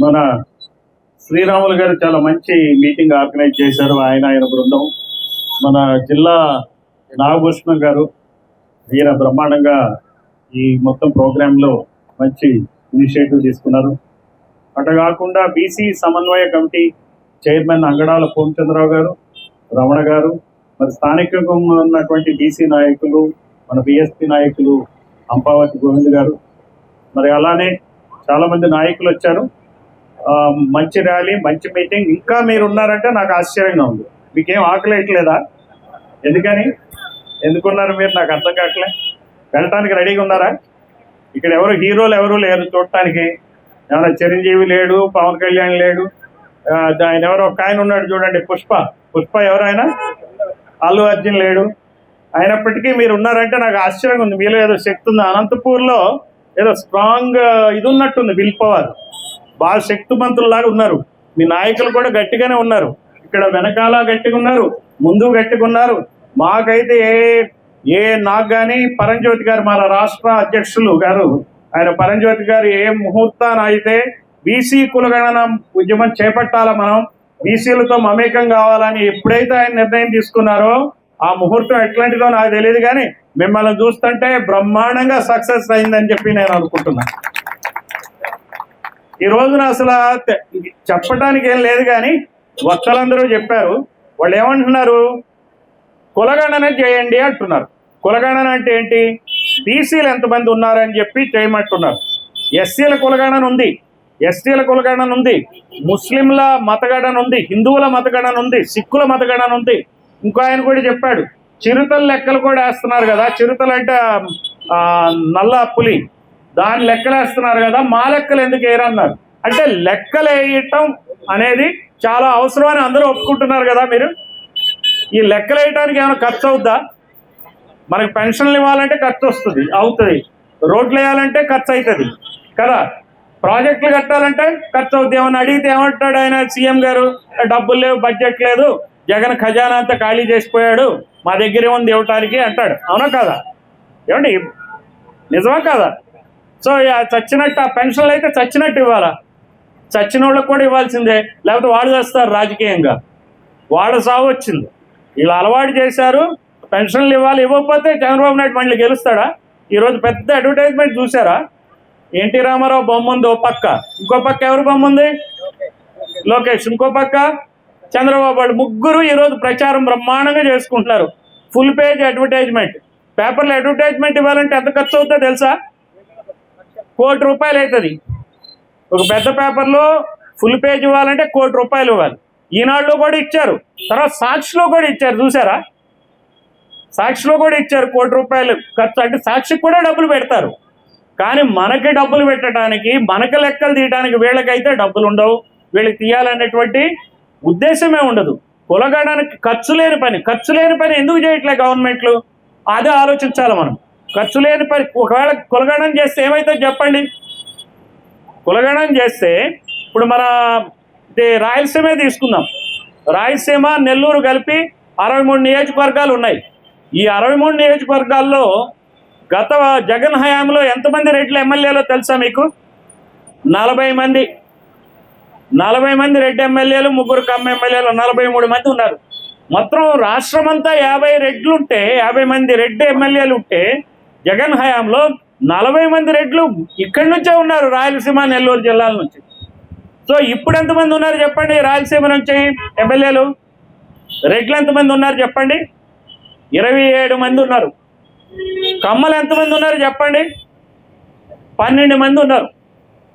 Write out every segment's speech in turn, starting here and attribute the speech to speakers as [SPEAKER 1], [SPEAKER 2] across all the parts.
[SPEAKER 1] మన శ్రీరాములు గారు చాలా మంచి మీటింగ్ ఆర్గనైజ్ చేశారు. ఆయన ఆయన బృందం. మన జిల్లా నాగభూషణం గారు ఈయన బ్రహ్మాండంగా ఈ మొత్తం ప్రోగ్రాంలో మంచి ఇనిషియేటివ్ తీసుకున్నారు. అటు కాకుండా బీసీ సమన్వయ కమిటీ చైర్మన్ అంగడాల పూర్ణచంద్రరావు గారు రమణ గారు మరి స్థానికంగా ఉన్నటువంటి బీసీ నాయకులు మన బీఎస్పీ నాయకులు అంపావతి గోవింద్ గారు. మరి అలానే చాలామంది నాయకులు వచ్చారు. మంచి ర్యాలీ మంచి మీటింగ్. ఇంకా మీరు ఉన్నారంటే నాకు ఆశ్చర్యంగా ఉంది. మీకేం ఆకలేయట్లేదా? ఎందుకని? ఎందుకున్నారు మీరు? నాకు అర్థం కావట్లే. వెళ్ళటానికి రెడీగా ఉన్నారా? ఇక్కడ ఎవరు హీరోలు ఎవరు లేరు చూడటానికి. ఏమైనా చిరంజీవి లేడు పవన్ కళ్యాణ్ లేడు. ఆయన ఎవరో ఒక ఆయన ఉన్నాడు చూడండి పుష్ప. పుష్ప ఎవరైనా అల్లు అర్జున్ లేడు. అయినప్పటికీ మీరు ఉన్నారంటే నాకు ఆశ్చర్యంగా ఉంది. మీలో ఏదో శక్తి ఉంది. అనంతపూర్లో ఏదో స్ట్రాంగ్ ఇది ఉన్నట్టుంది విల్ పవర్. బాగా శక్తిమంతుల్లాగా ఉన్నారు. మీ నాయకులు కూడా గట్టిగానే ఉన్నారు. ఇక్కడ వెనకాల గట్టిగా ఉన్నారు. ముందు గట్టిగా ఉన్నారు. మాకైతే ఏ ఏ నాకు కానీ పరంజ్యోతి గారు మన రాష్ట్ర అధ్యక్షులు గారు ఆయన పరంజ్యోతి గారు ఏ ముహూర్తాన అయితే బీసీ కులగణన ఉద్యమం చేపట్టాలా మనం. బీసీలతో మమేకం కావాలని ఎప్పుడైతే ఆయన నిర్ణయం తీసుకున్నారో ఆ ముహూర్తం ఎట్లాంటిదో నాకు తెలియదు కానీ మిమ్మల్ని చూస్తుంటే బ్రహ్మాండంగా సక్సెస్ అయిందని చెప్పి నేను అనుకుంటున్నాను. ఈ రోజున అసలు చెప్పడానికి ఏం లేదు కానీ వక్తలందరూ చెప్పారు. వాళ్ళు ఏమంటున్నారు? కులగణన చేయండి అంటున్నారు. కులగణన అంటే ఏంటి? బీసీలు ఎంతమంది ఉన్నారని చెప్పి చేయమంటున్నారు. ఎస్సీల కులగణన ఉంది. ఎస్టీల కులగణన ఉంది. ముస్లింల మతగణన ఉంది. హిందువుల మతగణన ఉంది. సిక్కుల మతగణన ఉంది. ఇంకో ఆయన కూడా చెప్పాడు. చిరుతల లెక్కలు కూడా వేస్తున్నారు కదా. చిరుతలు అంటే నల్ల పులి. దాని లెక్కలు వేస్తున్నారు కదా మా లెక్కలు ఎందుకు వేయరన్నారు? అంటే లెక్కలు వేయటం అనేది చాలా అవసరం అని అందరూ ఒప్పుకుంటున్నారు కదా మీరు? ఈ లెక్కలు వేయటానికి ఏమైనా ఖర్చు అవుద్దా? మనకి పెన్షన్లు ఇవ్వాలంటే ఖర్చు వస్తుంది అవుతుంది. రోడ్లు వేయాలంటే ఖర్చు అవుతుంది కదా? ప్రాజెక్టులు కట్టాలంటే ఖర్చు అవుతుంది ఏమన్నా అడిగితే ఏమంటాడు ఆయన సీఎం గారు? డబ్బులు లేవు బడ్జెట్ లేదు జగన్ ఖజానా అంతా ఖాళీ చేసిపోయాడు మా దగ్గరే ఉంది ఇవ్వటానికి అంటాడు. అవునా కాదా? ఏమండి నిజమా కాదా? సో చచ్చినట్టు ఆ పెన్షన్లు అయితే చచ్చినట్టు ఇవ్వాలా? చచ్చిన వాళ్ళకి కూడా ఇవ్వాల్సిందే. లేకపోతే వాళ్ళు చేస్తారు రాజకీయంగా. వాళ్ళ సాగు వచ్చింది. వీళ్ళు అలవాటు చేశారు. పెన్షన్లు ఇవ్వాలి ఇవ్వకపోతే చంద్రబాబు నాయుడు మళ్ళీ గెలుస్తాడా? ఈరోజు పెద్ద అడ్వర్టైజ్మెంట్ చూసారా ఎన్టీ రామారావు బొమ్మ ఉంది ఓ పక్క. ఇంకో పక్క ఎవరు బొమ్మ ఉంది? లోకేష్. ఇంకో పక్క చంద్రబాబు వాళ్ళు ముగ్గురు ఈరోజు ప్రచారం బ్రహ్మాండంగా చేసుకుంటున్నారు. Full page advertisement. పేపర్లో అడ్వర్టైజ్మెంట్ ఇవ్వాలంటే ఎంత ఖర్చు అవుతుందో తెలుసా? కోటి రూపాయలు అవుతుంది. ఒక పెద్ద పేపర్లో ఫుల్ పేజ్ ఇవ్వాలంటే కోటి రూపాయలు ఇవ్వాలి. ఈనాడులో కూడా ఇచ్చారు. తర్వాత సాక్షిలో కూడా ఇచ్చారు చూసారా? సాక్షిలో కూడా ఇచ్చారు కోటి రూపాయలు ఖర్చు. అంటే సాక్షికి కూడా డబ్బులు పెడతారు. కానీ మనకి డబ్బులు పెట్టడానికి మనకి లెక్కలు తీయడానికి వీళ్ళకైతే డబ్బులు ఉండవు. వీళ్ళకి తీయాలనేటువంటి ఉద్దేశమే ఉండదు. కులగడానికి ఖర్చు లేని పని ఖర్చు లేని పని ఎందుకు చేయట్లే గవర్నమెంట్లు అదే ఆలోచించాలి మనం. ఖర్చు లేని పని ఒకవేళ కులగణం చేస్తే ఏమైతే చెప్పండి? కులగణం చేస్తే ఇప్పుడు మన రాయలసీమే తీసుకుందాం. రాయలసీమ నెల్లూరు కలిపి అరవై మూడు నియోజకవర్గాలు ఉన్నాయి. ఈ అరవై మూడు నియోజకవర్గాల్లో గత జగన్ హయాంలో ఎంతమంది రెడ్లు ఎమ్మెల్యేలో తెలుసా మీకు? నలభై మంది. నలభై మంది రెడ్డి ఎమ్మెల్యేలు ముగ్గురు కమ్మ ఎమ్మెల్యేలు నలభై మూడు మంది ఉన్నారు. మొత్తం రాష్ట్రం అంతా యాభై రెడ్లు ఉంటే యాభై మంది రెడ్డి ఎమ్మెల్యేలు ఉంటే జగన్ హయాంలో నలభై మంది రెడ్లు ఇక్కడి నుంచే ఉన్నారు రాయలసీమ నెల్లూరు జిల్లాల నుంచి. సో ఇప్పుడు ఎంతమంది ఉన్నారు చెప్పండి? రాయలసీమ నుంచి ఎమ్మెల్యేలు. రెడ్లు ఎంతమంది ఉన్నారు చెప్పండి? ఇరవై ఏడు మంది ఉన్నారు. కమ్మలు ఎంతమంది ఉన్నారు చెప్పండి? పన్నెండు మంది ఉన్నారు.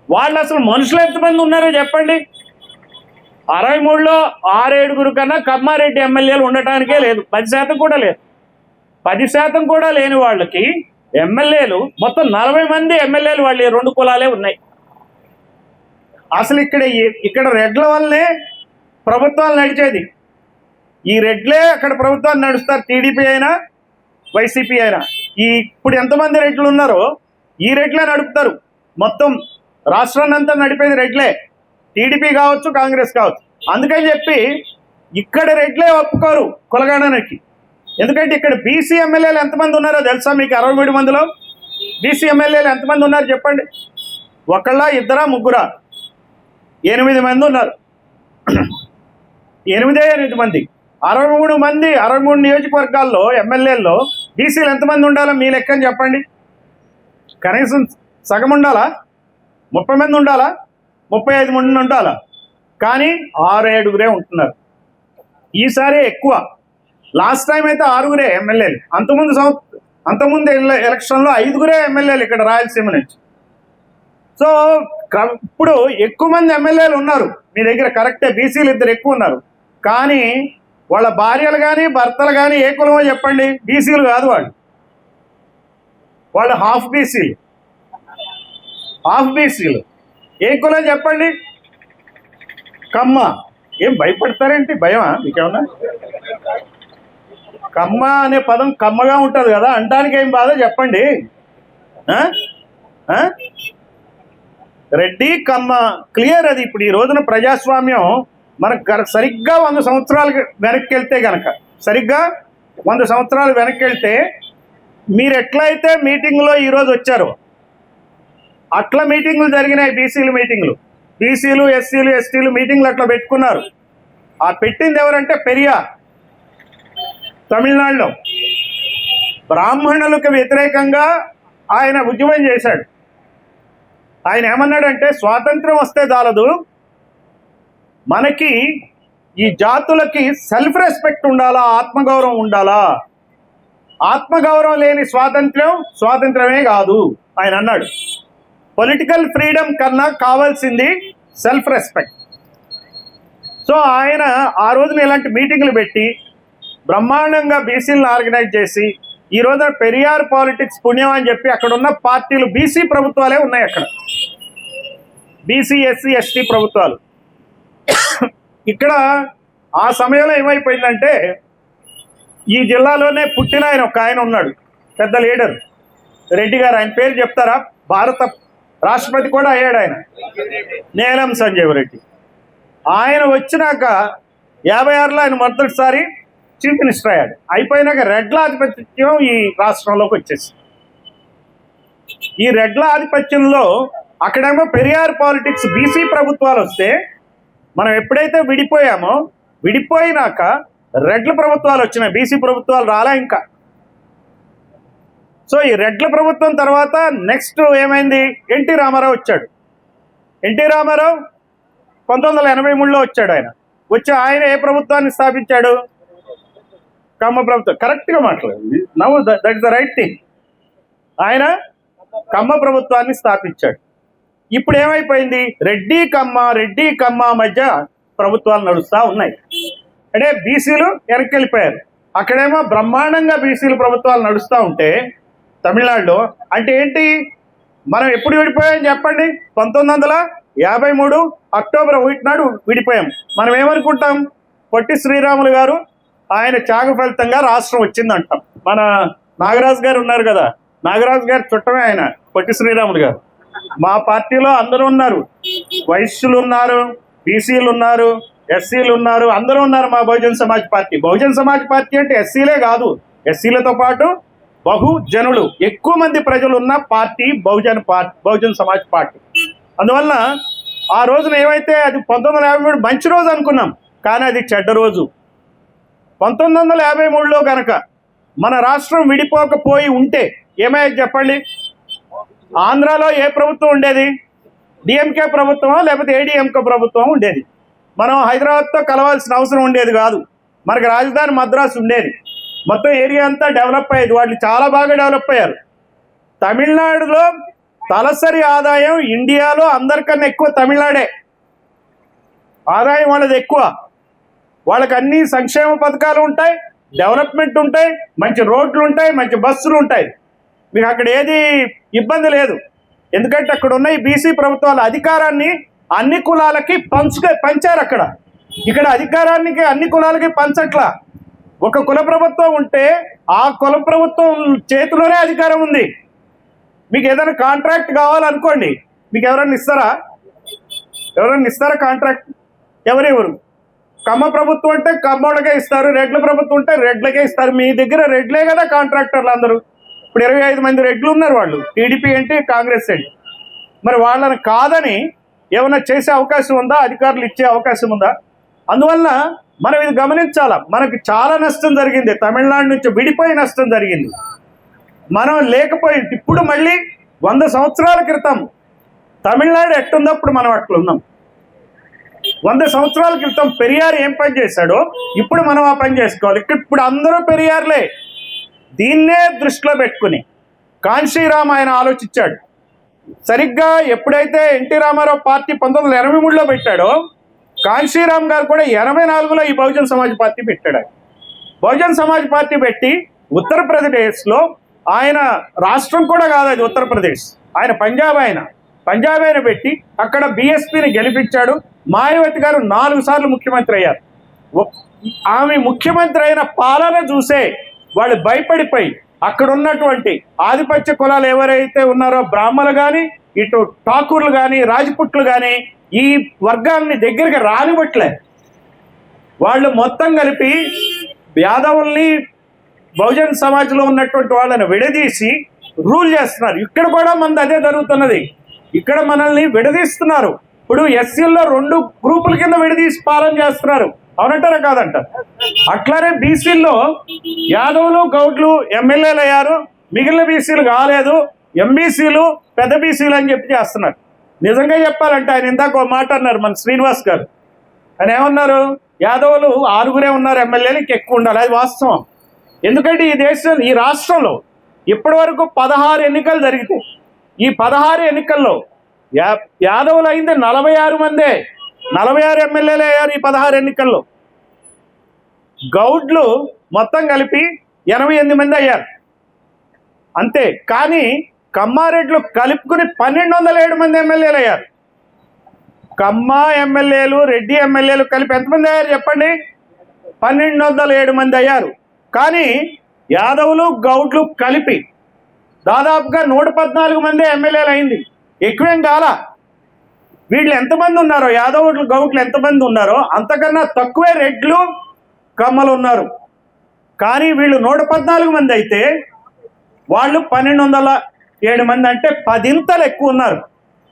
[SPEAKER 1] వాళ్ళు అసలు మనుషులు ఎంతమంది ఉన్నారో చెప్పండి. అరవై మూడులో ఆరేడుగురు కన్నా కమ్మారెడ్డి ఎమ్మెల్యేలు ఉండటానికే లేదు. పది శాతం కూడా లేదు. పది శాతం కూడా లేని వాళ్ళకి ఎమ్మెల్యేలు మొత్తం నలభై మంది ఎమ్మెల్యేలు వాళ్ళు రెండు కులాలే ఉన్నాయి. అసలు ఇక్కడ ఇక్కడ రెడ్ల వల్లనే ప్రభుత్వాలు నడిచేది. ఈ రెడ్లే అక్కడ ప్రభుత్వాన్ని నడుస్తారు టీడీపీ అయినా వైసీపీ అయినా. ఈ ఇప్పుడు ఎంతమంది రెడ్లు ఉన్నారో ఈ రెడ్లే నడుపుతారు. మొత్తం రాష్ట్రాన్ని అంతా నడిపేది రెడ్లే. టీడీపీ కావచ్చు కాంగ్రెస్ కావచ్చు. అందుకని చెప్పి ఇక్కడ రెడ్లే ఒప్పుకోరు కులగణనకి. ఎందుకంటే ఇక్కడ బీసీ ఎమ్మెల్యేలు ఎంతమంది ఉన్నారో తెలుసా మీకు? అరవై మూడు మందిలో? బీసీ ఎమ్మెల్యేలు ఎంతమంది ఉన్నారు చెప్పండి? ఒకళ్ళ ఇద్దరా ముగ్గురా? ఎనిమిది మంది ఉన్నారు. ఎనిమిదే ఎనిమిది మంది. అరవై మూడు మంది అరవై మూడు నియోజకవర్గాల్లో ఎమ్మెల్యేల్లో బీసీలు ఎంతమంది ఉండాలో మీ లెక్కని చెప్పండి. కనీసం సగం ఉండాలా? ముప్పై మంది ఉండాలా? ముప్పై ఐదు మంది ఉండాలా? కానీ ఆరు ఏడుగురే ఉంటున్నారు. ఈసారి ఎక్కువ. లాస్ట్ టైం అయితే ఆరుగురే ఎమ్మెల్యేలు. అంతకుముందు సంవ అంతకుముందు ఎలక్షన్లో ఐదుగురే ఎమ్మెల్యేలు ఇక్కడ రాయలసీమ నుంచి. సో ఇప్పుడు ఎక్కువ మంది ఎమ్మెల్యేలు ఉన్నారు. మీ దగ్గర కరెక్టే బీసీలు ఇద్దరు ఎక్కువ ఉన్నారు. కానీ వాళ్ళ భార్యలు కానీ భర్తలు కానీ ఏ కులమో చెప్పండి. బీసీలు కాదు వాళ్ళు. వాళ్ళు హాఫ్ బీసీలు. హాఫ్ బీసీలు. ఏ కులం చెప్పండి? కమ్మ. ఏం భయపడతారేంటి? భయమా? మీకేమన్నా? కమ్మ అనే పదం కమ్మగా ఉంటుంది కదా అంటానికి ఏం బాధ? చెప్పండి. రెడ్డి కమ్మ క్లియర్ అది ఇప్పుడు ఈ రోజున ప్రజాస్వామ్యం మనకు సరిగ్గా వంద సంవత్సరాలు వెనక్కి వెళ్తే గనక సరిగ్గా వంద సంవత్సరాలు వెనక్కి వెళ్తే మీరు ఎట్లయితే మీటింగ్లో ఈరోజు వచ్చారో అట్లా మీటింగ్లు జరిగినాయి బీసీలు మీటింగ్లు. బీసీలు ఎస్సీలు ఎస్టీలు మీటింగ్లు అట్లా పెట్టుకున్నారు. ఆ పెట్టింది ఎవరంటే పెరియార్. తమిళనాడులో. బ్రాహ్మణులకు వ్యతిరేకంగా ఆయన ఉద్యమం చేశాడు. ఆయన ఏమన్నాడంటే స్వాతంత్రం వస్తే చాలదు. మనకి ఈ జాతులకి సెల్ఫ్ రెస్పెక్ట్ ఉండాలా ఆత్మగౌరవం ఉండాలా? ఆత్మగౌరవం లేని స్వాతంత్ర్యం స్వాతంత్రమే కాదు ఆయన అన్నాడు. పొలిటికల్ ఫ్రీడమ్ కన్నా కావాల్సింది సెల్ఫ్ రెస్పెక్ట్ సో ఆయన ఆ రోజున ఇలాంటి మీటింగ్లు పెట్టి బ్రహ్మాండంగా బీసీలను ఆర్గనైజ్ చేసి ఈ రోజున పెరియార్ పాలిటిక్స్ పుణ్యం అని చెప్పి అక్కడ ఉన్న పార్టీలు బీసీ ప్రభుత్వాలే ఉన్నాయి అక్కడ. బీసీ ఎస్సీ ఎస్టీ ప్రభుత్వాలు. ఇక్కడ ఆ సమయంలో ఏమైపోయిందంటే ఈ జిల్లాలోనే పుట్టిన ఆయన ఒక ఆయన ఉన్నాడు పెద్ద లీడర్. రెడ్డి గారు ఆయన పేరు చెప్తారా? భారత రాష్ట్రపతి కూడా అయ్యాడు ఆయన. నేలం సంజీవ్ రెడ్డి. ఆయన వచ్చినాక యాభై ఆరులో ఆయన మొదటిసారి చీఫ్ మినిస్టర్ అయ్యాడు. అయిపోయినాక రెడ్ల ఆధిపత్యం ఈ రాష్ట్రంలోకి వచ్చేసి ఈ రెడ్ల ఆధిపత్యంలో అక్కడేమో పెరియార్ పాలిటిక్స్ బీసీ ప్రభుత్వాలు వస్తే మనం ఎప్పుడైతే విడిపోయామో విడిపోయినాక రెడ్ల ప్రభుత్వాలు వచ్చినాయి. బీసీ ప్రభుత్వాలు రాలా ఇంకా. సో ఈ రెడ్ల ప్రభుత్వం తర్వాత నెక్స్ట్ ఏమైంది? ఎన్టీ రామారావు వచ్చాడు. ఎన్టీ రామారావు పంతొమ్మిది వందల ఎనభై మూడులో వచ్చాడు ఆయన. వచ్చి ఆయన ఏ ప్రభుత్వాన్ని స్థాపించాడు? కమ్మ ప్రభుత్వం కరెక్ట్గా మాట్లాడండి. Now that is the right thing ఆయన కమ్మ ప్రభుత్వాన్ని స్థాపించాడు. ఇప్పుడు ఏమైపోయింది? రెడ్డి కమ్మ రెడ్డి కమ్మ మధ్య ప్రభుత్వాలు నడుస్తూ ఉన్నాయి. అంటే బీసీలు వెనక్కి వెళ్ళిపోయారు అక్కడేమో బ్రహ్మాండంగా బీసీలు ప్రభుత్వాలు నడుస్తూ ఉంటే తమిళనాడులో అంటే ఏంటి? మనం ఎప్పుడు విడిపోయాం చెప్పండి? పంతొమ్మిది వందల యాభై మూడు అక్టోబర్ ఒకటి నాడు విడిపోయాం. మనం ఏమనుకుంటాం? పొట్టి శ్రీరాములు గారు ఆయన త్యాగ ఫలితంగా రాష్ట్రం వచ్చిందంటాం. మన నాగరాజు గారు ఉన్నారు కదా నాగరాజు గారు చుట్టమే ఆయన పొట్టి శ్రీరాములు గారు. మా పార్టీలో అందరూ ఉన్నారు. వైశ్యులు ఉన్నారు బీసీలు ఉన్నారు ఎస్సీలు ఉన్నారు అందరూ ఉన్నారు మా బహుజన్ సమాజ్ పార్టీ. బహుజన్ సమాజ్ పార్టీ అంటే ఎస్సీలే కాదు ఎస్సీలతో పాటు బహుజనులు ఎక్కువ మంది ప్రజలు ఉన్న party Bahujan party Bahujan Samaj Party. అందువల్ల ఆ రోజున ఏమైతే అది పంతొమ్మిది యాభై మూడు మంచి రోజు అనుకున్నాం కానీ అది చెడ్డ రోజు. పంతొమ్మిది వందల యాభై మూడులో కనుక మన రాష్ట్రం విడిపోకపోయి ఉంటే ఏమయ్యేది చెప్పండి? ఆంధ్రాలో ఏ ప్రభుత్వం ఉండేది? డిఎంకే ప్రభుత్వమా లేకపోతే ఏడిఎంకే ప్రభుత్వం ఉండేది? మనం హైదరాబాద్తో కలవాల్సిన అవసరం ఉండేది కాదు. మనకి రాజధాని మద్రాసు ఉండేది. మొత్తం ఏరియా అంతా డెవలప్ అయ్యేది. వాళ్ళు చాలా బాగా డెవలప్ అయ్యారు. తమిళనాడులో తలసరి ఆదాయం ఇండియాలో అందరికన్నా ఎక్కువ తమిళనాడే. ఆదాయం వాళ్ళది ఎక్కువ. వాళ్ళకి అన్ని సంక్షేమ పథకాలు ఉంటాయి డెవలప్మెంట్ ఉంటాయి మంచి రోడ్లు ఉంటాయి మంచి బస్సులు ఉంటాయి. మీకు అక్కడ ఏది ఇబ్బంది లేదు. ఎందుకంటే అక్కడ ఉన్న ఈ బీసీ ప్రభుత్వాల అధికారాన్ని అన్ని కులాలకి పంచుక పంచారు అక్కడ. ఇక్కడ అధికారానికి అన్ని కులాలకి పంచట్లా. ఒక కుల ప్రభుత్వం ఉంటే ఆ కుల ప్రభుత్వం చేతిలోనే అధికారం ఉంది. మీకు ఏదైనా కాంట్రాక్ట్ కావాలనుకోండి మీకు ఎవరైనా ఇస్తారా? ఎవరైనా ఇస్తారా కాంట్రాక్ట్? ఎవరెవరు కమ్మ ప్రభుత్వం అంటే కమ్మోళ్ళకే ఇస్తారు రెడ్ల ప్రభుత్వం ఉంటే రెడ్లకే ఇస్తారు. మీ దగ్గర రెడ్లే కదా కాంట్రాక్టర్లు అందరూ. ఇప్పుడు ఇరవై ఐదు మంది రెడ్లు ఉన్నారు వాళ్ళు టీడీపీ ఏంటి కాంగ్రెస్ ఏంటి. మరి వాళ్ళని కాదని ఏమైనా చేసే అవకాశం ఉందా అధికారులు ఇచ్చే అవకాశం ఉందా? అందువల్ల మనం ఇది గమనించాలా మనకి చాలా నష్టం జరిగింది. తమిళనాడు నుంచి విడిపోయి నష్టం జరిగింది. మనం లేకపోయి ఇప్పుడు మళ్ళీ వంద సంవత్సరాల క్రితం తమిళనాడు ఎట్టుందో అప్పుడు మనం అట్లున్నాం. వంద సంవత్సరాల క్రితం పెరియార్ ఏం పని చేశాడో ఇప్పుడు మనం ఆ పని చేసుకోవాలి. ఇక్కడ ఇప్పుడు అందరూ పెరియార్లే. దీన్నే దృష్టిలో పెట్టుకుని కాంశీరామ్ ఆయన ఆలోచించాడు. సరిగ్గా ఎప్పుడైతే ఎన్టీ రామారావు పార్టీ పంతొమ్మిది వందల ఎనభై మూడులో పెట్టాడో కాంశీరామ్ గారు కూడా ఎనభై నాలుగులో ఈ బహుజన్ సమాజ్ పార్టీ పెట్టాడు బహుజన్ సమాజ్ పార్టీ పెట్టి ఉత్తరప్రదేశ్లో ఆయన రాష్ట్రం కూడా కాదు అది ఉత్తరప్రదేశ్. ఆయన పంజాబ్ ఆయన. పంజాబ్ పెట్టి అక్కడ బీఎస్పీని గెలిపించాడు. మాయావతి గారు నాలుగు సార్లు ముఖ్యమంత్రి అయ్యారు. ఆమె ముఖ్యమంత్రి అయిన పాలన చూసే వాళ్ళు భయపడిపోయి అక్కడ ఉన్నటువంటి ఆధిపత్య కులాలు ఎవరైతే ఉన్నారో బ్రాహ్మణులు కానీ ఇటు ఠాకూర్లు కానీ రాజపుట్లు కానీ ఈ వర్గాన్ని దగ్గరికి రానివ్వట్లే. వాళ్ళు మొత్తం కలిపి యాదవుల్ని బహుజన్ సమాజ్లో ఉన్నటువంటి వాళ్ళని విడదీసి రూల్ చేస్తున్నారు. ఇక్కడ కూడా మంది అదే జరుగుతున్నది. ఇక్కడ మనల్ని విడదీస్తున్నారు. ఇప్పుడు ఎస్సీల్లో రెండు గ్రూపుల కింద విడదీసి పాలన చేస్తున్నారు. అవునంటారా కాదంట అట్లానే బీసీల్లో యాదవులు గౌడ్లు ఎమ్మెల్యేలు అయ్యారు. మిగిలిన బీసీలు కాలేదు. ఎంబీసీలు పెద్ద బీసీలు అని చెప్పి చేస్తున్నారు. నిజంగా చెప్పాలంటే ఆయన ఇందాక ఒక మాట అన్నారు మన శ్రీనివాస్ గారు. ఆయన ఏమన్నారు? యాదవులు ఆరుగురే ఉన్నారు ఎమ్మెల్యేలు ఎక్కువ ఉండాలి. అది వాస్తవం. ఎందుకంటే ఈ దేశం ఈ రాష్ట్రంలో ఇప్పటి వరకు పదహారు ఎన్నికలు జరిగితే ఈ పదహారు ఎన్నికల్లో యా యాదవులు అయింది నలభై ఆరు మందే. నలభై ఆరు ఎమ్మెల్యేలు అయ్యారు ఈ పదహారు ఎన్నికల్లో. గౌడ్లు మొత్తం కలిపి ఎనభై ఎనిమిది మంది అయ్యారు. అంతే. కానీ కమ్మారెడ్లు కలుపుకుని పన్నెండు వందల ఏడు మంది ఎమ్మెల్యేలు అయ్యారు. కమ్మ ఎమ్మెల్యేలు రెడ్డి ఎమ్మెల్యేలు కలిపి ఎంతమంది అయ్యారు చెప్పండి? పన్నెండు వందల ఏడు మంది అయ్యారు. కానీ యాదవులు గౌడ్లు కలిపి దాదాపుగా నూట పద్నాలుగు మంది ఎమ్మెల్యేలు అయింది. ఎక్కువేం కాలా. వీళ్ళు ఎంతమంది ఉన్నారో యాదవులు గౌట్లు ఎంతమంది ఉన్నారో అంతకన్నా తక్కువే రెడ్లు కమ్మలు ఉన్నారు. కానీ వీళ్ళు నూట పద్నాలుగు మంది అయితే వాళ్ళు పన్నెండు వందల ఏడు మంది అంటే పదింతలు ఎక్కువ ఉన్నారు.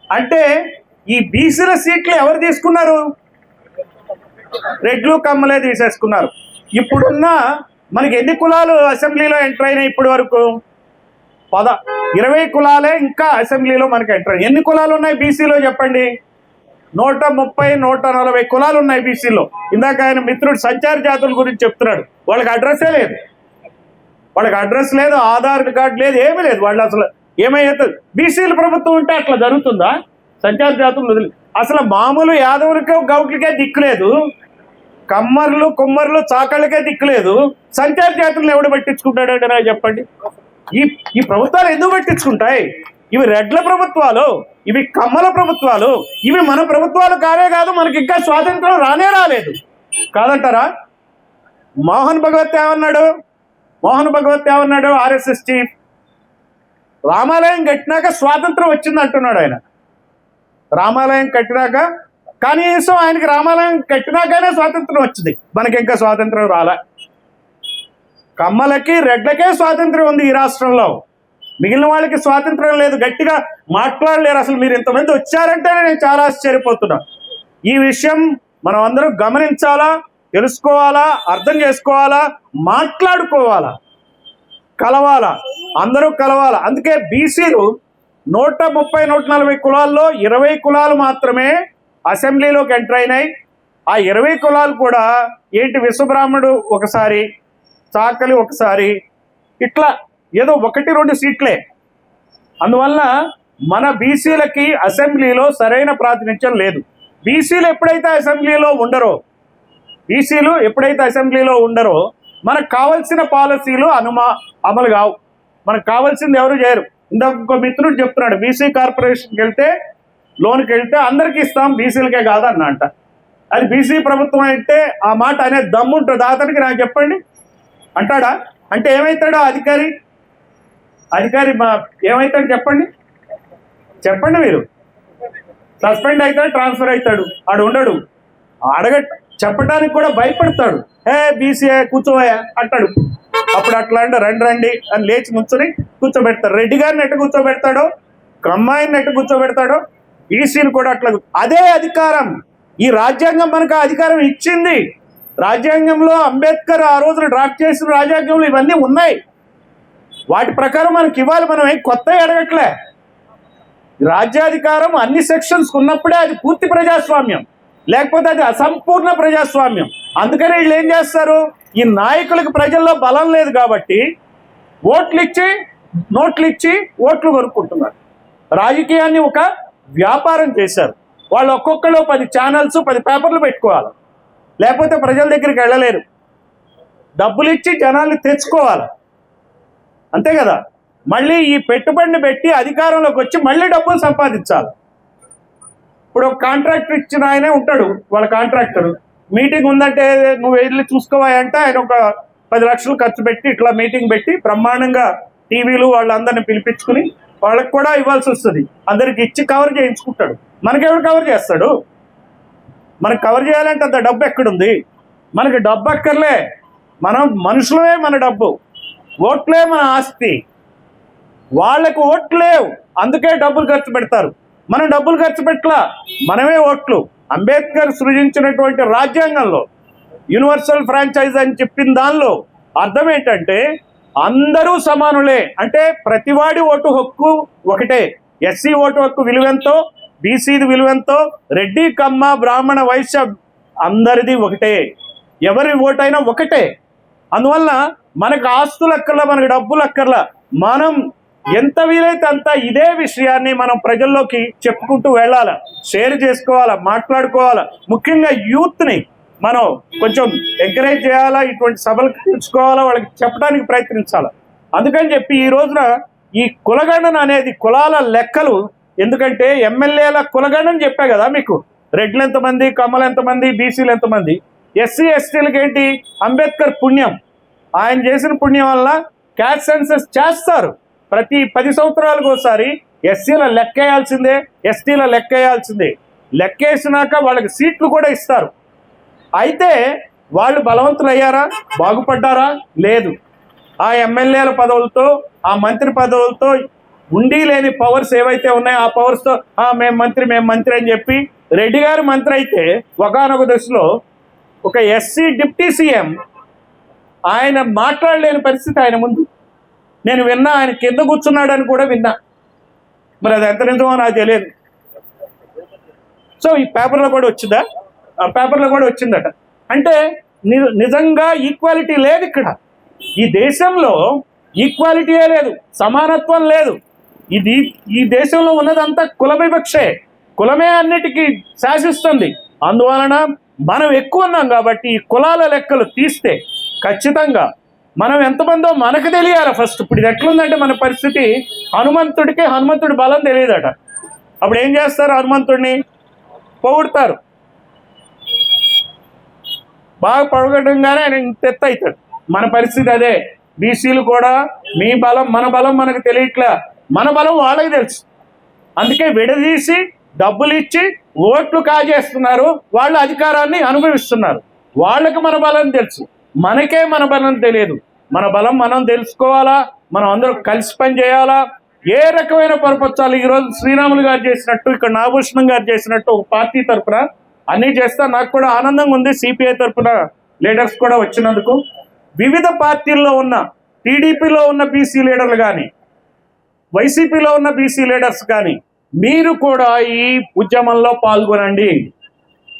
[SPEAKER 1] అంటే ఈ బీసీల సీట్లు ఎవరు తీసుకున్నారు? రెడ్లు కమ్మలే తీసేసుకున్నారు. ఇప్పుడున్న మనకి ఎన్ని కులాలు అసెంబ్లీలో ఎంటర్ అయినాయి ఇప్పటి వరకు? పద. ఇరవై కులాలే ఇంకా అసెంబ్లీలో మనకి ఎంటర్. ఎన్ని కులాలు ఉన్నాయి బీసీలో చెప్పండి? నూట ముప్పై నూట నలభై కులాలు ఉన్నాయి బీసీలో. ఇందాక ఆయన మిత్రుడు సంచార జాతుల గురించి చెప్తున్నాడు. వాళ్ళకి అడ్రస్సే లేదు. వాళ్ళకి అడ్రస్ లేదు ఆధార్ కార్డు లేదు ఏమీ లేదు. వాళ్ళు అసలు ఏమైతే బీసీల ప్రభుత్వం ఉంటే అట్లా జరుగుతుందా? సంచార జాతులు వదిలి. అసలు మామూలు యాదవులకే గౌట్లకే దిక్కులేదు కమ్మర్లు కుమ్మర్లు చాకళ్ళకే దిక్కులేదు సంచార జాతులను ఎవడు పట్టించుకుంటాడంటే నాకు చెప్పండి. ఈ ఈ ప్రభుత్వాలు ఎందుకు పట్టించుకుంటాయి? ఇవి రెడ్ల ప్రభుత్వాలు ఇవి కమ్మల ప్రభుత్వాలు ఇవి మన ప్రభుత్వాలు కావే కాదు మనకి ఇంకా స్వాతంత్రం రానే రాలేదు. కాదంటారా? మోహన్ భగవత్ ఏమన్నాడు? మోహన్ భగవత్ ఏమన్నాడు? RSS chief? రామాలయం కట్టినాక స్వాతంత్రం వచ్చింది అంటున్నాడు ఆయన. రామాలయం కట్టినాక కనీసం ఆయనకి రామాలయం కట్టినాకనే స్వాతంత్రం వచ్చింది. మనకి ఇంకా స్వాతంత్రం రాలే. కమ్మలకి రెడ్లకే స్వాతంత్రం ఉంది ఈ రాష్ట్రంలో. మిగిలిన వాళ్ళకి స్వాతంత్రం లేదు. గట్టిగా మాట్లాడలేరు అసలు మీరు ఇంతమంది వచ్చారంటేనే నేను చాలా ఆశ్చర్యపోతున్నా. ఈ విషయం మనం అందరం గమనించాలా తెలుసుకోవాలా అర్థం చేసుకోవాలా మాట్లాడుకోవాలా కలవాలా అందరూ కలవాలా. అందుకే బీసీలు నూట ముప్పై నూట నలభై కులాల్లో ఇరవై కులాలు మాత్రమే అసెంబ్లీలోకి ఎంటర్ అయినాయి. ఆ ఇరవై కులాలు కూడా ఏంటి విశ్వబ్రాహ్మణుడు ఒకసారి చాకలి ఒకసారి. ఇట్లా ఏదో ఒకటి రెండు సీట్లే. అందువల్ల మన బీసీలకి అసెంబ్లీలో సరైన ప్రాతినిధ్యం లేదు. బీసీలు ఎప్పుడైతే అసెంబ్లీలో ఉండరో బీసీలు ఎప్పుడైతే అసెంబ్లీలో ఉండరో మనకు కావాల్సిన పాలసీలు అనుమా అమలు కావు. మనకు కావాల్సింది ఎవరు చేయరు. ఇందాక ఇంకో మిత్రుడు చెప్తున్నాడు బీసీ కార్పొరేషన్కి వెళ్తే లోన్కి వెళ్తే అందరికీ ఇస్తాం బీసీలకే కాదు అది బీసీ ప్రభుత్వం అయితే ఆ మాట అనే దమ్ముంటుంది. అతనికి నాకు చెప్పండి. అంటాడా? అంటే ఏమవుతాడో అధికారి? అధికారి మా ఏమవుతాడు చెప్పండి? చెప్పండి మీరు. సస్పెండ్ అవుతాడు ట్రాన్స్ఫర్ అవుతాడు ఆడు ఉండడు. అడగ చెప్పడానికి కూడా భయపడతాడు. హే బీసీఏ కూర్చోవయా అంటాడు. అప్పుడు అట్లా అంటే రండి రండి అని లేచి కూర్చొని కూర్చోబెడతాడు. రెడ్డి గారిని ఎట్టు కూర్చోబెడతాడో కమ్మాయిని ఎట్టు కూర్చోబెడతాడో ఈసీని కూడా అట్లా అదే అధికారం. ఈ రాజ్యాంగం మనకు అధికారం ఇచ్చింది. రాజ్యాంగంలో అంబేద్కర్ ఆ రోజున డ్రాఫ్ట్ చేసిన రాజ్యాంగంలో ఇవన్నీ ఉన్నాయి. వాటి ప్రకారం మనకి ఇవ్వాలి మనం ఏం కొత్త అడగట్లే. రాజ్యాధికారం అన్ని సెక్షన్స్ ఉన్నప్పుడే అది పూర్తి ప్రజాస్వామ్యం. లేకపోతే అది అసంపూర్ణ ప్రజాస్వామ్యం. అందుకని వీళ్ళు ఏం చేస్తారు? ఈ నాయకులకు ప్రజల్లో బలం లేదు కాబట్టి ఓట్లు ఇచ్చి నోట్లు ఇచ్చి ఓట్లు కొనుక్కుంటున్నారు. రాజకీయాన్ని ఒక వ్యాపారం చేశారు. వాళ్ళు ఒక్కొక్కరు పది ఛానల్స్ పది పేపర్లు పెట్టుకోవాలి. లేకపోతే ప్రజల దగ్గరికి వెళ్ళలేరు. డబ్బులు ఇచ్చి జనాల్ని తెచ్చుకోవాలి. అంతే కదా? మళ్ళీ ఈ పెట్టుబడిని పెట్టి అధికారంలోకి వచ్చి మళ్ళీ డబ్బులు సంపాదించాలి. ఇప్పుడు ఒక కాంట్రాక్టర్ ఇచ్చిన ఆయనే ఉంటాడు వాళ్ళ కాంట్రాక్టర్. మీటింగ్ ఉందంటే నువ్వు వెళ్ళి చూసుకోవాలంటే ఆయన ఒక పది లక్షలు ఖర్చు పెట్టి ఇట్లా మీటింగ్ పెట్టి బ్రహ్మాండంగా టీవీలు వాళ్ళందరిని పిలిపించుకుని వాళ్ళకి కూడా ఇవ్వాల్సి వస్తుంది. అందరికి ఇచ్చి కవర్ చేయించుకుంటాడు. మనకెవడు కవర్ చేస్తాడు? మనకు కవర్ చేయాలంటే అంత డబ్బు ఎక్కడుంది? మనకి డబ్బు అక్కర్లే మనం మనుషులమే మన డబ్బు. ఓట్లే మన ఆస్తి. వాళ్ళకు ఓట్లు లేవు. అందుకే డబ్బులు ఖర్చు పెడతారు. మనం డబ్బులు ఖర్చు పెట్టలా. మనమే ఓట్లు. అంబేద్కర్ సృజించినటువంటి రాజ్యాంగంలో యూనివర్సల్ ఫ్రాంచైజ్ అని చెప్పిన దానిలో అర్థం ఏంటంటే అందరూ సమానులే. అంటే ప్రతివాడి ఓటు హక్కు ఒకటే. ఎస్సీ ఓటు హక్కు విలువెంతో బీసీది విలువెంతో రెడ్డి కమ్మ బ్రాహ్మణ వైశ్య అందరిది ఒకటే. ఎవరి ఓటైనా ఒకటే. అందువల్ల మనకు ఆస్తులు అక్కర్లా మనకు డబ్బులు అక్కర్లా. మనం ఎంత వీలైతే అంత ఇదే విషయాన్ని మనం ప్రజల్లోకి చెప్పుకుంటూ వెళ్ళాలి షేర్ చేసుకోవాలా మాట్లాడుకోవాలా. ముఖ్యంగా యూత్ని మనం కొంచెం ఎంకరేజ్ చేయాలా ఇటువంటి సభలు పిలుచుకోవాలా వాళ్ళకి చెప్పడానికి ప్రయత్నించాలి. అందుకని చెప్పి ఈ రోజున ఈ కులగణన అనేది కులాల లెక్కలు ఎందుకంటే ఎమ్మెల్యేల కులగణని చెప్పా కదా మీకు. రెడ్లు ఎంతమంది కమ్మలు ఎంతమంది బీసీలు ఎంతమంది? ఎస్సీ ఎస్టీలకి ఏంటి? అంబేద్కర్ పుణ్యం. ఆయన చేసిన పుణ్యం వల్ల క్యాస్ట్ సెన్సెస్ చేస్తారు. ప్రతి పది సంవత్సరాలకు ఒకసారి ఎస్సీల లెక్కేయాల్సిందే ఎస్టీల లెక్కేయాల్సిందే. లెక్కేసినాక వాళ్ళకి సీట్లు కూడా ఇస్తారు. అయితే వాళ్ళు బలవంతులు అయ్యారా బాగుపడ్డారా? లేదు. ఆ ఎమ్మెల్యేల పదవులతో ఆ మంత్రి పదవులతో ఉండి లేని పవర్స్ ఏవైతే ఉన్నాయో ఆ పవర్స్తో మేము మంత్రి మేము మంత్రి అని చెప్పి రెడ్డి గారు మంత్రి అయితే ఒకనొక దశలో ఒక ఎస్సీ డిప్టీ సీఎం ఆయన మాట్లాడలేని పరిస్థితి ఆయన ముందు. నేను విన్నా ఆయన కింద కూర్చున్నాడని కూడా విన్నా. మరి అది ఎంత నిజమో నాకు తెలియదు. సో ఈ పేపర్లో కూడా వచ్చిందా? ఆ పేపర్లో కూడా వచ్చిందట. అంటే ని- నిజంగా ఈక్వాలిటీ లేదు ఇక్కడ. ఈ దేశంలో ఈక్వాలిటీయే లేదు సమానత్వం లేదు. ఇది ఈ దేశంలో ఉన్నదంతా కుల వివక్షే కులమే అన్నిటికీ శాసిస్తుంది. అందువలన మనం ఎక్కువ ఉన్నాం కాబట్టి ఈ కులాల లెక్కలు తీస్తే ఖచ్చితంగా మనం ఎంతమందో మనకు తెలియాలి ఫస్ట్. ఇప్పుడు ఇది ఎట్లుందంటే మన పరిస్థితి హనుమంతుడికి హనుమంతుడి బలం తెలియదట. అప్పుడు ఏం చేస్తారు హనుమంతుడిని? పొగుడతారు. బాగా పొగడంగానే ఆయన ఇంత అవుతాడు. మన పరిస్థితి అదే. బీసీలు కూడా మీ బలం మన బలం మనకు తెలియట్లా. మన బలం వాళ్ళకి తెలుసు. అందుకే విడదీసి డబ్బులు ఇచ్చి ఓట్లు కాజేస్తున్నారు. వాళ్ళు అధికారాన్ని అనుభవిస్తున్నారు. వాళ్ళకి మన బలం తెలుసు. మనకే మన బలం తెలియదు. మన బలం మనం తెలుసుకోవాలా? మనం అందరూ కలిసి పని చేయాలా? ఏ రకమైన పొరపచ్చాలు? ఈరోజు శ్రీరాములు గారు చేసినట్టు ఇక్కడ నాగభూషణం గారు చేసినట్టు ఒక పార్టీ తరపున అన్నీ చేస్తా నాకు కూడా ఆనందంగా ఉంది. సిపిఐ తరఫున లీడర్స్ కూడా వచ్చినందుకు. వివిధ పార్టీల్లో ఉన్న టీడీపీలో ఉన్న బీసీ లీడర్లు కానీ వైసీపీలో ఉన్న బీసీ లీడర్స్ కానీ మీరు కూడా ఈ ఉద్యమంలో పాల్గొనండి.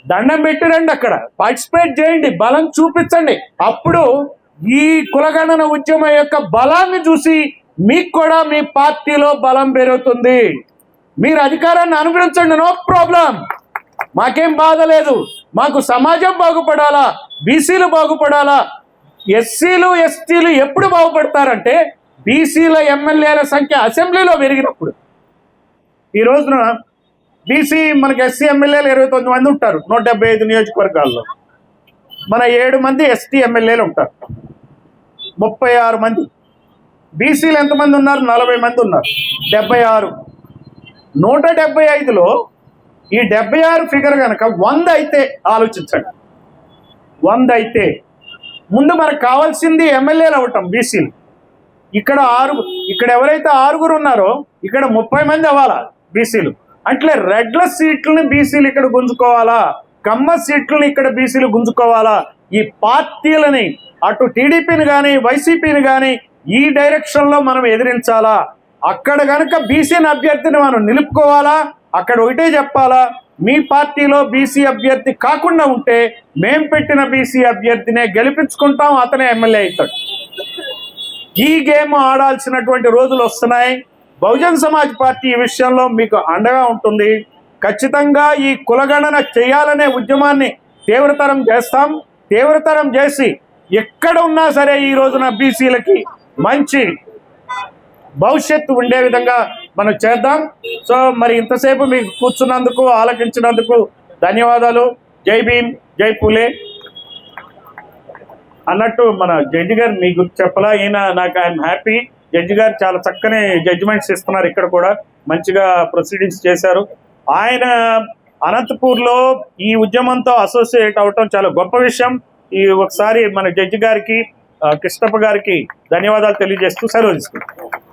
[SPEAKER 1] దండం పెట్టిరండి అక్కడ. పార్టిసిపేట్ చేయండి. బలం చూపించండి. అప్పుడు ఈ కులగణన ఉద్యమం యొక్క బలాన్ని చూసి మీకు కూడా మీ పార్టీలో బలం పెరుగుతుంది. మీరు అధికారాన్ని అనుభవించండి నో ప్రాబ్లం. మాకేం బాధ లేదు. మాకు సమాజం బాగుపడాలా? బీసీలు బాగుపడాలా? ఎస్సీలు ఎస్టీలు ఎప్పుడు బాగుపడతారంటే బీసీల ఎమ్మెల్యేల సంఖ్య అసెంబ్లీలో పెరిగినప్పుడు ఈ రోజున బీసీ మనకి ఎస్సీ ఎమ్మెల్యేలు ఇరవై తొమ్మిది మంది ఉంటారు. నూట డెబ్బై ఐదు నియోజకవర్గాల్లో. మన ఏడు మంది ఎస్టీ ఎమ్మెల్యేలు ఉంటారు. ముప్పై ఆరు మంది. బీసీలు ఎంతమంది ఉన్నారు? నలభై మంది ఉన్నారు. డెబ్బై ఆరు. నూట డెబ్బై ఐదులో ఈ డెబ్బై ఆరు ఫిగర్ కనుక వంద అయితే ఆలోచించండి. వంద అయితే. ముందు మనకు కావాల్సింది ఎమ్మెల్యేలు అవటం బీసీలు. ఇక్కడ ఆరు ఇక్కడ ఎవరైతే ఆరుగురు ఉన్నారో ఇక్కడ ముప్పై మంది అవ్వాలా బీసీలు? అంటే రెడ్ల సీట్లని బీసీలు ఇక్కడ గుంజుకోవాలా? కమ్మ సీట్లను ఇక్కడ బీసీలు గుంజుకోవాలా? ఈ పార్టీలని అటు టీడీపీని కానీ వైసీపీని కానీ ఈ డైరెక్షన్లో మనం ఎదిరించాలా? అక్కడ కనుక బీసీని అభ్యర్థిని మనం నిలుపుకోవాలా? అక్కడ ఒకటే చెప్పాలా మీ పార్టీలో బీసీ అభ్యర్థి కాకుండా ఉంటే మేం పెట్టిన బీసీ అభ్యర్థినే గెలిపించుకుంటాం అతనే ఎమ్మెల్యే అవుతాడు. ఈ గేమ్ ఆడాల్సినటువంటి రోజులు వస్తున్నాయి. బహుజన్ సమాజ్ పార్టీ ఈ విషయంలో మీకు అండగా ఉంటుంది. ఖచ్చితంగా ఈ కులగణన చేయాలనే ఉద్యమాన్ని తీవ్రతరం చేస్తాం. తీవ్రతరం చేసి ఎక్కడ ఉన్నా సరే ఈ రోజున బీసీలకి మంచి భవిష్యత్తు ఉండే విధంగా మనం చేద్దాం. సో మరి ఇంతసేపు మీకు కూర్చున్నందుకు ఆలకించినందుకు ధన్యవాదాలు. జై భీమ్ జై పూలే. అన్నట్టు మన జడ్జి గారు మీ చెప్పలా ఈయన నాకు ఐఎమ్ హ్యాపీ. జడ్జి గారు చాలా చక్కని జడ్జిమెంట్స్ ఇస్తున్నారు ఇక్కడ కూడా. మంచిగా ప్రొసీడింగ్స్ చేశారు. ఆయన అనంతపూర్లో ఈ ఉద్యమంతో అసోసియేట్ అవటం చాలా గొప్ప విషయం. ఈ ఒకసారి మన జడ్జి గారికి కృష్ణప్ప గారికి ధన్యవాదాలు తెలియజేస్తూ సెలవు తీసుకుంటాం